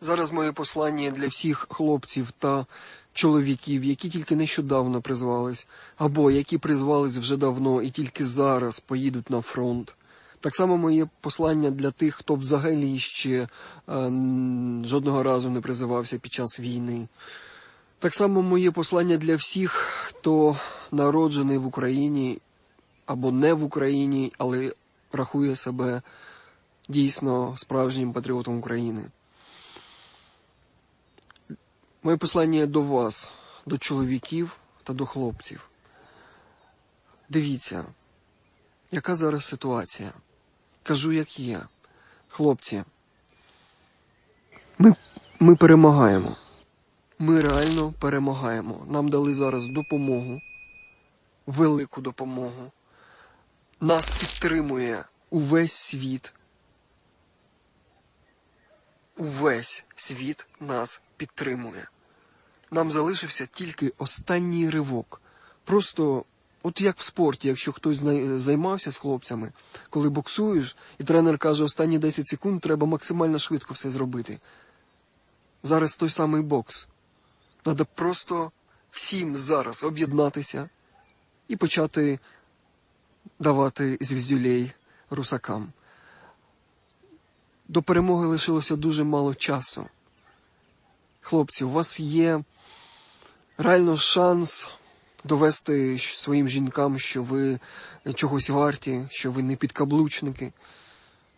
Зараз моє послання для всіх хлопців та чоловіків, які тільки нещодавно призвались, або які призвались вже давно і тільки зараз поїдуть на фронт. Так само моє послання для тих, хто взагалі ще е, жодного разу не призивався під час війни. Так само моє послання для всіх, хто народжений в Україні або не в Україні, але рахує себе дійсно справжнім патріотом України. Моє послання до вас, до чоловіків та до хлопців. Дивіться, яка зараз ситуація. Кажу, як є. Хлопці, ми, ми перемагаємо. Ми реально перемагаємо. Нам дали зараз допомогу, велику допомогу. Нас підтримує увесь світ. Увесь світ нас підтримує. Нам залишився тільки останній ривок. Просто, от як в спорті, якщо хтось займався з хлопцями, коли боксуєш, і тренер каже, останні 10 секунд треба максимально швидко все зробити. Зараз той самий бокс. Треба просто всім зараз об'єднатися і почати давати звіздюлей русакам. До перемоги лишилося дуже мало часу. Хлопці, у вас є реально шанс довести своїм жінкам, що ви чогось варті, що ви не підкаблучники,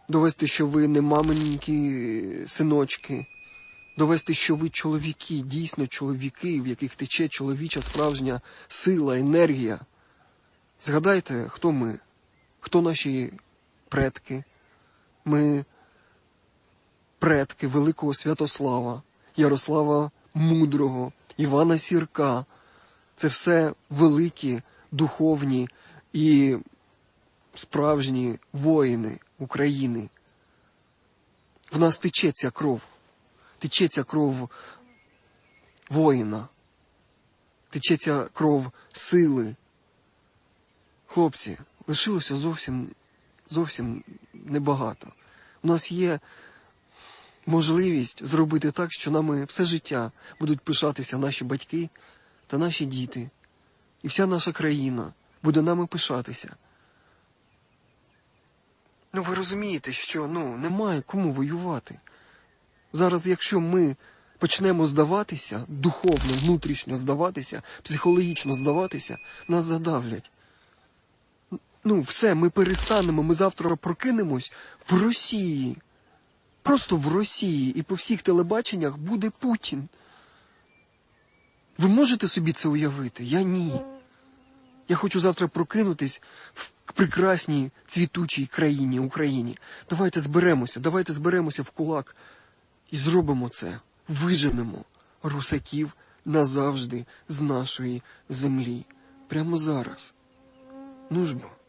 довести, що ви не маминькі синочки, довести, що ви чоловіки, дійсно чоловіки, в яких тече чоловіча справжня сила, енергія. Згадайте, хто ми, хто наші предки. Ми предки великого Святослава, Ярослава Мудрого, Івана Сірка. Це все великі, духовні і справжні воїни України. В нас тече ця кров, тече ця кров воїна, тече ця кров сили. Хлопці, лишилося зовсім, зовсім небагато. У нас є можливість зробити так, що нами все життя будуть пишатися наші батьки та наші діти. І вся наша країна буде нами пишатися. Ну ви розумієте, що ну, немає кому воювати. Зараз, якщо ми почнемо здаватися, духовно, внутрішньо здаватися, психологічно здаватися, нас задавлять. Ну, все, ми перестанемо, ми завтра прокинемось в Росії. Просто в Росії і по всіх телебаченнях буде Путін. Ви можете собі це уявити? Я ні. Я хочу завтра прокинутись в прекрасній цвітучій країні Україні. Давайте зберемося, давайте зберемося в кулак і зробимо це. Виженемо русаків назавжди з нашої землі. Прямо зараз. Ну ж бо.